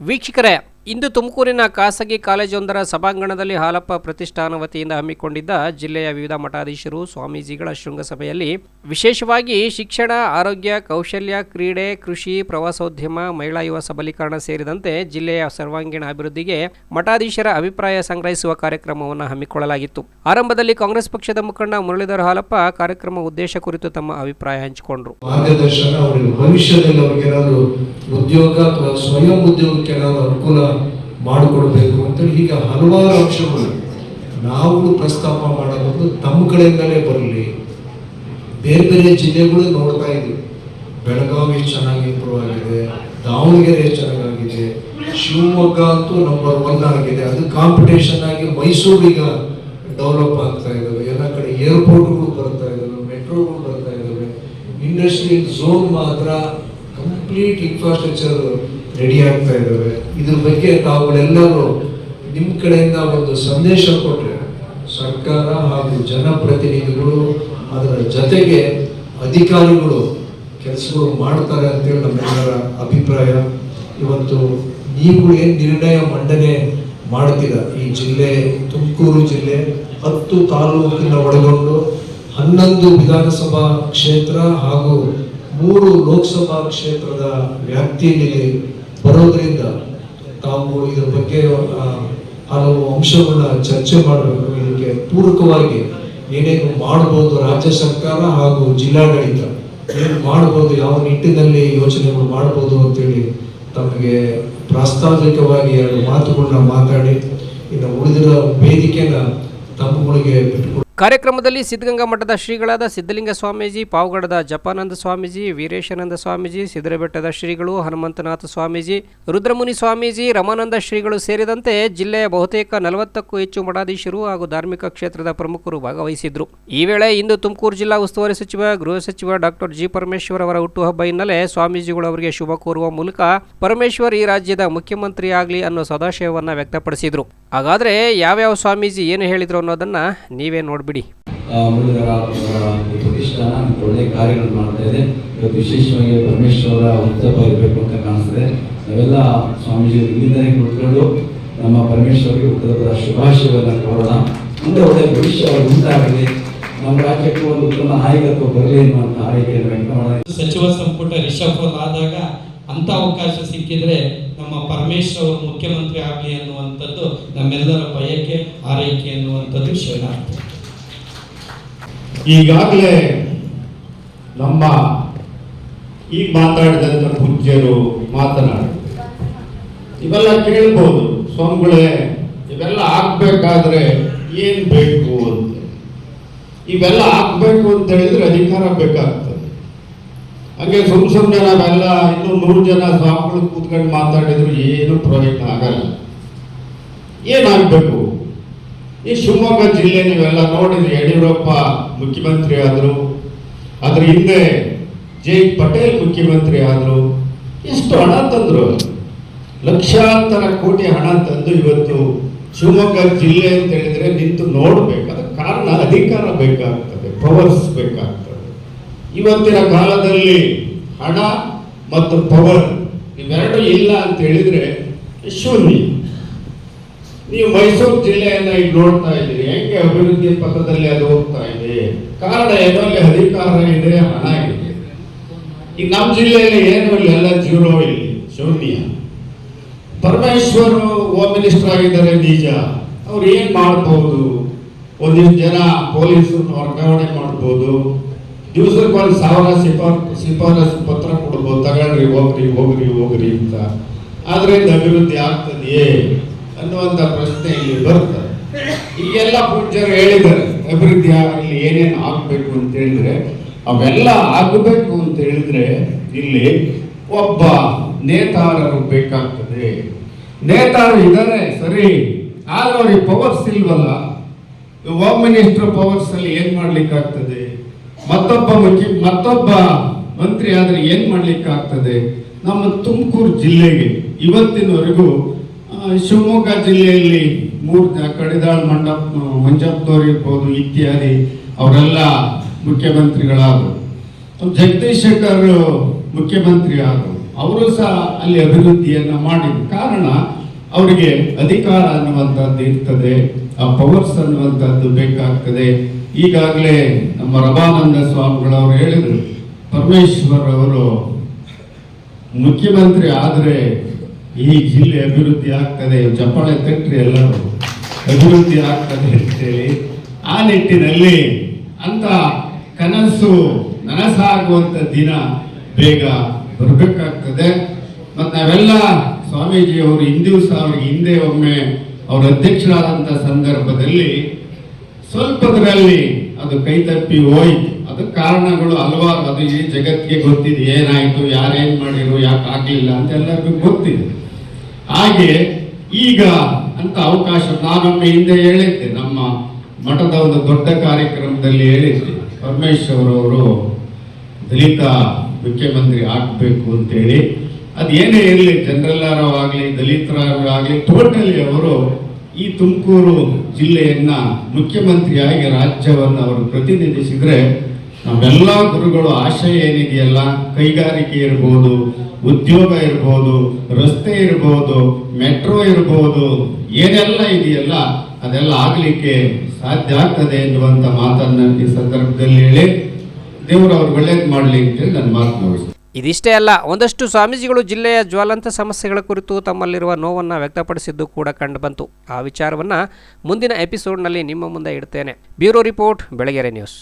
ವೀಕ್ಷಕರೇ ಇಂದು ತುಮಕೂರಿನ ಖಾಸಗಿ ಕಾಲೇಜೊಂದರ ಸಭಾಂಗಣದಲ್ಲಿ ಹಾಲಪ್ಪ ಪ್ರತಿಷ್ಠಾನ ವತಿಯಿಂದ ಹಮ್ಮಿಕೊಂಡಿದ್ದ ಜಿಲ್ಲೆಯ ವಿವಿಧ ಮಠಾಧೀಶರು, ಸ್ವಾಮೀಜಿಗಳ ಶೃಂಗಸಭೆಯಲ್ಲಿ ವಿಶೇಷವಾಗಿ ಶಿಕ್ಷಣ, ಆರೋಗ್ಯ, ಕೌಶಲ್ಯ, ಕ್ರೀಡೆ, ಕೃಷಿ, ಪ್ರವಾಸೋದ್ಯಮ, ಮಹಿಳಾ ಯುವ ಸಬಲೀಕರಣ ಸೇರಿದಂತೆ ಜಿಲ್ಲೆಯ ಸರ್ವಾಂಗೀಣ ಅಭಿವೃದ್ಧಿಗೆ ಮಠಾಧೀಶರ ಅಭಿಪ್ರಾಯ ಸಂಗ್ರಹಿಸುವ ಕಾರ್ಯಕ್ರಮವನ್ನು ಹಮ್ಮಿಕೊಳ್ಳಲಾಗಿತ್ತು. ಆರಂಭದಲ್ಲಿ ಕಾಂಗ್ರೆಸ್ ಪಕ್ಷದ ಮುಖಂಡ ಮುರಳೀಧರ ಹಾಲಪ್ಪ ಕಾರ್ಯಕ್ರಮ ಉದ್ದೇಶ ಕುರಿತು ತಮ್ಮ ಅಭಿಪ್ರಾಯ ಹಂಚಿಕೊಂಡರು. ಭವಿಷ್ಯದಲ್ಲಿ ಉದ್ಯೋಗ ಸ್ವಯಂ ಉದ್ಯೋಗಕ್ಕೆ ಅನುಕೂಲ ಮಾಡಿಕೊಡ್ಬೇಕು ಅಂತೇಳಿ ಹೀಗೆ ಹಲವಾರು ಅಂಶಗಳು ನಾವು ಪ್ರಸ್ತಾಪ ಮಾಡೋದು ತಮ್ಮ ಕಡೆಯಿಂದಲೇ ಬರಲಿ. ಬೇರೆ ಬೇರೆ ಜಿಲ್ಲೆಗಳು ನೋಡ್ತಾ ಇದ್ವಿ. ಬೆಳಗಾವಿ ಚೆನ್ನಾಗಿ ಇಂಪ್ರೂವ್ ಆಗಿದೆ. ದಾವಣಗೆರೆ ಚೆನ್ನಾಗಿದೆ ಶಿವಮೊಗ್ಗ ಅಂತೂ ನಂಬರ್ ಒನ್ ಆಗಿದೆ. ಅದು ಕಾಂಪಿಟೇಷನ್ ಆಗಿ ಮೈಸೂರಿಗ ಡೆವಲಪ್ ಆಗ್ತಾ ಇದ್ದಾವೆ ಎಲ್ಲ ಕಡೆ ಏರ್ಪೋರ್ಟ್ಗಳು ಬರ್ತಾ ಇದ್ದಾವೆ ಮೆಟ್ರೋಗಳು ಬರ್ತಾ ಇದ್ದಾವೆ ಇಂಡಸ್ಟ್ರಿಯಲ್ ಝೋನ್ ಮಾತ್ರ ಕಂಪ್ಲೀಟ್ ಇನ್ಫ್ರಾಸ್ಟ್ರಕ್ಚರ್ ರೆಡಿ ಆಗ್ತಾ ಇದ್ದಾವೆ ಇದ್ರ ಬಗ್ಗೆ ತಾವುಗಳೆಲ್ಲರೂ ನಿಮ್ಮ ಕಡೆಯಿಂದ ಒಂದು ಸಂದೇಶ ಕೊಟ್ಟರೆ ಸರ್ಕಾರ ಹಾಗೂ ಜನಪ್ರತಿನಿಧಿಗಳು ಅದರ ಜೊತೆಗೆ ಅಧಿಕಾರಿಗಳು ಕೆಲಸಗಳು ಮಾಡ್ತಾರೆ ಅಂತೇಳಿ ನಮ್ಮೆಲ್ಲರ ಅಭಿಪ್ರಾಯ. ಇವತ್ತು ನೀವು ಏನು ನಿರ್ಣಯ ಮಂಡನೆ ಮಾಡ್ತೀರ? ಈ ಜಿಲ್ಲೆ, ತುಮಕೂರು ಜಿಲ್ಲೆ, ಹತ್ತು ತಾಲೂಕಿನ ಒಳಗೊಂಡು ಹನ್ನೊಂದು ವಿಧಾನಸಭಾ ಕ್ಷೇತ್ರ ಹಾಗೂ ಮೂರು ಲೋಕಸಭಾ ಕ್ಷೇತ್ರದ ವ್ಯಾಪ್ತಿಯಲ್ಲಿ ಬರೋದ್ರಿಂದ ತಾವು ಇದರ ಬಗ್ಗೆ ಹಲವು ಅಂಶಗಳನ್ನ ಚರ್ಚೆ ಮಾಡಬೇಕು. ಇದಕ್ಕೆ ಪೂರಕವಾಗಿ ಏನೇನು ಮಾಡಬಹುದು ರಾಜ್ಯ ಸರ್ಕಾರ ಹಾಗೂ ಜಿಲ್ಲಾಡಳಿತ, ಏನು ಮಾಡಬಹುದು ಯಾವ ನಿಟ್ಟಿನಲ್ಲಿ ಯೋಚನೆಗಳು ಮಾಡಬಹುದು ಅಂತೇಳಿ ತಮಗೆ ಪ್ರಾಸ್ತಾವಿಕವಾಗಿ ಎರಡು ಮಾತುಗಳನ್ನ ಮಾತಾಡಿ, ಇನ್ನು ಉಳಿದಿರೋ ವೇದಿಕೆನ ತಮ್ಮಗಳಿಗೆ ಬಿಟ್ಟುಕೊಡ್ತೀನಿ. ಕಾರ್ಯಕ್ರಮದಲ್ಲಿ ಸಿದ್ಧಗಂಗಾ ಮಠದ ಶ್ರೀಗಳಾದ ಸಿದ್ಧಲಿಂಗ ಸ್ವಾಮೀಜಿ, ಪಾವಗಡದ ಜಪಾನಂದ ಸ್ವಾಮೀಜಿ, ವೀರೇಶಾನಂದ ಸ್ವಾಮೀಜಿ ಸಿದ್ದರಬೆಟ್ಟದ ಶ್ರೀಗಳು, ಹನುಮಂತನಾಥ ಸ್ವಾಮೀಜಿ, ರುದ್ರಮುನಿ ಸ್ವಾಮೀಜಿ, ರಮಾನಂದ ಶ್ರೀಗಳು ಸೇರಿದಂತೆ ಜಿಲ್ಲೆಯ ಬಹುತೇಕ ನಲವತ್ತಕ್ಕೂ ಹೆಚ್ಚು ಮಠಾಧೀಶರು ಹಾಗೂ ಧಾರ್ಮಿಕ ಕ್ಷೇತ್ರದ ಪ್ರಮುಖರು ಭಾಗವಹಿಸಿದ್ರು. ಈ ವೇಳೆ ಇಂದು ತುಮಕೂರು ಜಿಲ್ಲಾ ಉಸ್ತುವಾರಿ ಸಚಿವ, ಗೃಹ ಸಚಿವ ಡಾಕ್ಟರ್ ಜಿ ಪರಮೇಶ್ವರ್ ಅವರ ಹುಟ್ಟುಹಬ್ಬ ಹಿನ್ನೆಲೆ ಸ್ವಾಮೀಜಿಗಳು ಅವರಿಗೆ ಶುಭ ಕೋರುವ ಮೂಲಕ ಪರಮೇಶ್ವರ್ ಈ ರಾಜ್ಯದ ಮುಖ್ಯಮಂತ್ರಿ ಆಗಲಿ ಅನ್ನೋ ಸದಾಶಯವನ್ನು ವ್ಯಕ್ತಪಡಿಸಿದ್ರು. ಹಾಗಾದ್ರೆ ಯಾವ್ಯಾವ ಸ್ವಾಮೀಜಿ ಏನು ಹೇಳಿದ್ರು ಅನ್ನೋದನ್ನ ನೀವೇ ನೋಡ್ಬಿಡಿ ಮುರುಘರ ಪ್ರತಿಷ್ಠಾನ ಒಳ್ಳೆಯ ಮಾಡ್ತಾ ಇದೆ. ಇವತ್ತು ವಿಶೇಷವಾಗಿ ಪರಮೇಶ್ವರ ಉತ್ಸವ ಇರಬೇಕು ಅಂತ ಕಾಣಿಸ್ತದೆ. ನಾವೆಲ್ಲ ಸ್ವಾಮೀಜಿ ಇಲ್ಲಿಂದಲೇ ಕುತ್ಕೊಂಡು ನಮ್ಮ ಪರಮೇಶ್ವರಿಗೆ ಉತ್ತರದ ಶುಭಾಶಯವನ್ನು ಕೋರೋಣ. ಮುಂದೆ ಒಳ್ಳೆಯ ಭವಿಷ್ಯ ಉಂಟಾಗಲಿ. ನಮ್ಮ ರಾಜ್ಯಕ್ಕೂ ಒಂದು ಉತ್ತಮ ನಾಯಕತ್ವ ಬರಲಿ ಎನ್ನುವಂಥ ಆರೈಕೆಯನ್ನು ವ್ಯಕ್ತ ಮಾಡಿದೆ ಸಚಿವ ಸಂಪುಟ ರಿಷಫಲ್ ಆದಾಗ ಅಂತ ಅವಕಾಶ ಸಿಕ್ಕಿದ್ರೆ ನಮ್ಮ ಪರಮೇಶ್ವರ್ ಅವರು ಮುಖ್ಯಮಂತ್ರಿ ಆಗಲಿ ಅನ್ನುವಂಥದ್ದು ನಮ್ಮೆಲ್ಲರ ಬಯಕೆ ಆರೈಕೆ ಅನ್ನುವಂಥದ್ದು ಶರಣಾರ್ಥಿ. ಈಗಾಗಲೇ ನಮ್ಮ ಈಗ ಮಾತಾಡಿದಂಥ ಪೂಜ್ಯರು ಮಾತನಾಡಿ. ಇವೆಲ್ಲ ಕೇಳ್ಬೋದು. ಸ್ವಾಮಿಗಳೇ, ಇವೆಲ್ಲ ಆಗ್ಬೇಕಾದ್ರೆ ಏನು ಬೇಕು ಅಂತ. ಇವೆಲ್ಲ ಆಗ್ಬೇಕು ಅಂತ ಹೇಳಿದ್ರೆ ಅಧಿಕಾರ ಬೇಕಾಗ್ತದೆ. ಹಾಗೆ ಸುಮ್ ಸುಮ್ಮನೆ ನಾವೆಲ್ಲ ಇನ್ನೂ ನೂರು ಜನ ಸ್ವಾಮಿಗಳು ಕೂತ್ಕೊಂಡು ಮಾತಾಡಿದ್ರು ಏನು ಪ್ರಯೋಜನ ಆಗಲ್ಲ. ಏನಾಗಬೇಕು ಈ ಶಿವಮೊಗ್ಗ ಜಿಲ್ಲೆ ನೀವೆಲ್ಲ ನೋಡಿದ್ರಿ ಯಡಿಯೂರಪ್ಪ ಮುಖ್ಯಮಂತ್ರಿ ಆದರು, ಅದ್ರ ಹಿಂದೆ ಜೆ ಪಟೇಲ್ ಮುಖ್ಯಮಂತ್ರಿ ಆದರು, ಎಷ್ಟು ಹಣ ತಂದ್ರು ಲಕ್ಷಾಂತರ ಕೋಟಿ ಹಣ ತಂದು ಇವತ್ತು ಶಿವಮೊಗ್ಗ ಜಿಲ್ಲೆ ಅಂತ ಹೇಳಿದ್ರೆ ನಿಂತು ನೋಡಬೇಕು. ಅದಕ್ಕೆ ಕಾರಣ ಅಧಿಕಾರ ಬೇಕಾಗ್ತದೆ ಪವರ್ಸ್ ಬೇಕಾಗ್ತದೆ. ಇವತ್ತಿನ ಕಾಲದಲ್ಲಿ ಹಣ ಮತ್ತು ಪವರ್ ಇವೆರಡು ಇಲ್ಲ ಅಂತ ಹೇಳಿದ್ರೆ ಶೂನ್ಯ. ನೀವು ಮೈಸೂರು ಜಿಲ್ಲೆಯನ್ನ ಈಗ ನೋಡ್ತಾ ಇದ್ದೀರಿ, ಹೆಂಗೆ ಅಭಿವೃದ್ಧಿ ಪಥದಲ್ಲಿ ಅದು ಹೋಗ್ತಾ ಇದೆ? ಕಾರಣ ಅಲ್ಲಿ ಅಧಿಕಾರ ಇದೆ ಹಣ ಇದೆ. ಈಗ ನಮ್ಮ ಜಿಲ್ಲೆಯಲ್ಲಿ ಏನು ಇಲ್ಲ, ಎಲ್ಲ ಜೀರೋ ಇಲ್ಲಿ, ಶೂನ್ಯ. ಪರಮೇಶ್ವರ್ ಹೋಮ್ ಮಿನಿಸ್ಟರ್ ಆಗಿದ್ದಾರೆ ನಿಜ. ಅವ್ರು ಏನ್ ಮಾಡ್ಬೋದು? ಒಂದಿಷ್ಟು ಜನ ಪೊಲೀಸರನ್ನ ವರ್ಗಾವಣೆ ಮಾಡ್ಬೋದು. ದಿವಸಕ್ಕೆ ಒಂದು ಸಾವಿರ ಶಿಫಾರ್, ಶಿಫಾರಸು ಪತ್ರ ಕೊಡ್ಬೋದು. ತಗೊಳ್ರಿ, ಹೋಗ್ರಿ ಹೋಗ್ರಿ ಹೋಗ್ರಿ ಅಂತ. ಆದ್ರಿಂದ ಅಭಿವೃದ್ಧಿ ಆಗ್ತದೆಯೇ? ಅನ್ನುವಂಥ ಪ್ರಶ್ನೆ ಇಲ್ಲಿ ಈ ಎಲ್ಲ ಪೂಜ್ಯರು ಹೇಳಿದ್ದಾರೆ, ಅಭಿವೃದ್ಧಿ ಆಗಲಿ, ಏನೇನು ಆಗಬೇಕು ಅಂತ ಹೇಳಿದ್ರೆ, ಅವೆಲ್ಲ ಆಗಬೇಕು ಅಂತ ಹೇಳಿದ್ರೆ ಇಲ್ಲಿ ಒಬ್ಬ ನೇತಾರರು ಬೇಕಾಗ್ತದೆ. ನೇತಾರರು ಇದ್ದಾರೆ ಸರಿ. ಆದ್ರೆ ಪವರ್ಸ್ ಇಲ್ವಲ್ಲ ಹೋಮ್ ಮಿನಿಸ್ಟರ್ ಪವರ್ಸ್ ಅಲ್ಲಿ ಏನ್ ಮಾಡ್ಲಿಕ್ಕೆ ಆಗ್ತದೆ ಮತ್ತೊಬ್ಬ ಮುಖ್ಯ, ಮತ್ತೊಬ್ಬ ಮಂತ್ರಿ ಆದ್ರೆ ಏನ್ ಮಾಡ್ಲಿಕ್ಕೆ ಆಗ್ತದೆ ನಮ್ಮ ತುಮಕೂರು ಜಿಲ್ಲೆಗೆ ಇವತ್ತಿನವರೆಗೂ ಶಿವಮೊಗ್ಗ ಜಿಲ್ಲೆಯಲ್ಲಿ ಮೂರು ಕಡಿದಾಳ್ ಮಂಡಪ್ ಮಂಜಪ್ಪನವ್ರು ಇರ್ಬೋದು ಇತ್ಯಾದಿ, ಅವರೆಲ್ಲ ಮುಖ್ಯಮಂತ್ರಿಗಳಾದರು. ಜಗದೀಶ್ ಶೆಟ್ಟರ್ ಮುಖ್ಯಮಂತ್ರಿ ಆದರು ಅವರು ಸಹ ಅಲ್ಲಿ ಅಭಿವೃದ್ಧಿಯನ್ನ ಮಾಡಿದ ಕಾರಣ, ಅವರಿಗೆ ಅಧಿಕಾರ ಅನ್ನುವಂಥದ್ದು ಇರ್ತದೆ, ಆ ಪವರ್ಸ್ ಅನ್ನುವಂಥದ್ದು ಬೇಕಾಗ್ತದೆ. ಈಗಾಗಲೇ ನಮ್ಮ ರಮಾನಂದ ಸ್ವಾಮಿಗಳವರು ಹೇಳಿದರು, ಪರಮೇಶ್ವರ್ ಅವರು ಮುಖ್ಯಮಂತ್ರಿ ಆದರೆ ಈ ಜಿಲ್ಲೆ ಅಭಿವೃದ್ಧಿ ಆಗ್ತದೆ ಚಪ್ಪಾಳೆ ತಟ್ರಿ ಎಲ್ಲರೂ ಅಭಿವೃದ್ಧಿ ಆಗ್ತದೆ ಅಂತೇಳಿ ಆ ನಿಟ್ಟಿನಲ್ಲಿ ಅಂತ ಕನಸು ನನಸಾಗುವಂತ ದಿನ ಬೇಗ ಬರಬೇಕಾಗ್ತದೆ. ಮತ್ತು ನಾವೆಲ್ಲ ಸ್ವಾಮೀಜಿ ಅವರು ಹಿಂದಿವಸ ಅವ್ರಿಗೆ ಹಿಂದೆ ಒಮ್ಮೆ ಅವರ ಅಧ್ಯಕ್ಷರಾದಂಥ ಸಂದರ್ಭದಲ್ಲಿ ಸ್ವಲ್ಪದರಲ್ಲಿ ಅದು ಕೈತಪ್ಪಿ ಹೋಯ್ತು. ಅದು ಕಾರಣಗಳು ಹಲವಾರು, ಅದು ಈ ಜಗತ್ತಿಗೆ ಗೊತ್ತಿದೆ, ಏನಾಯಿತು ಯಾರೇನು ಮಾಡಿರು ಯಾಕೆ ಆಗಲಿಲ್ಲ ಅಂತ ಎಲ್ಲರಿಗೂ ಗೊತ್ತಿದೆ. ಹಾಗೆ ಈಗ ಅಂತ ಅವಕಾಶ ನಾನೊಮ್ಮೆ ಹಿಂದೆ ಹೇಳಿದ್ದೆ, ನಮ್ಮ ಮಠದ ಒಂದು ದೊಡ್ಡ ಕಾರ್ಯಕ್ರಮದಲ್ಲಿ ಹೇಳಿದ್ದೆ. ಪರಮೇಶ್ವರ್ ಅವರು ದಲಿತ ಮುಖ್ಯಮಂತ್ರಿ ಆಗಬೇಕು ಅಂತೇಳಿ. ಹೇಳಿ ಏನೇ ಇರಲಿ ಜನರಲ್ಲಾರವಾಗಲಿ ದಲಿತರಾಗಲಿ ಟೋಟಲಿ ಅವರು ಈ ತುಮಕೂರು ಜಿಲ್ಲೆಯನ್ನ ಮುಖ್ಯಮಂತ್ರಿಯಾಗಿ ರಾಜ್ಯವನ್ನು ಅವರು ಪ್ರತಿನಿಧಿಸಿದ್ರೆ ನಾವೆಲ್ಲ ಗುರುಗಳು ಆಶಯ ಏನಿದೆಯಲ್ಲ, ಕೈಗಾರಿಕೆ ಇರ್ಬೋದು, ಉದ್ಯೋಗ ಇರ್ಬೋದು, ರಸ್ತೆ ಇರ್ಬೋದು, ಮೆಟ್ರೋ ಇರ್ಬೋದು, ಏನೆಲ್ಲ ಇದೆಯಲ್ಲ, ಅದೆಲ್ಲ ಆಗಲಿಕ್ಕೆ ಸಾಧ್ಯ ಆಗ್ತದೆ ಎನ್ನುವಂತ ಮಾತನ್ನ ಈ ಸಂದರ್ಭದಲ್ಲಿ ಹೇಳಿ, ದೇವರು ಅವ್ರು ಒಳ್ಳೇದು ಮಾಡಲಿ ಅಂತೇಳಿ ನನ್ನ ಮಾತು ಮುಗಿಸ್ತೀನಿ. ಇದಿಷ್ಟೇ ಅಲ್ಲ, ಒಂದಷ್ಟು ಸ್ವಾಮೀಜಿಗಳು ಜಿಲ್ಲೆಯ ಜ್ವಲಂತ ಸಮಸ್ಯೆಗಳ ಕುರಿತು ತಮ್ಮಲ್ಲಿರುವ ನೋವನ್ನು ವ್ಯಕ್ತಪಡಿಸಿದ್ದು ಕೂಡ ಕಂಡುಬಂತು. ಆ ವಿಚಾರವನ್ನು ಮುಂದಿನ ಎಪಿಸೋಡ್ನಲ್ಲಿ ನಿಮ್ಮ ಮುಂದೆ ಇಡ್ತೇನೆ. Bureau report, Belagere news.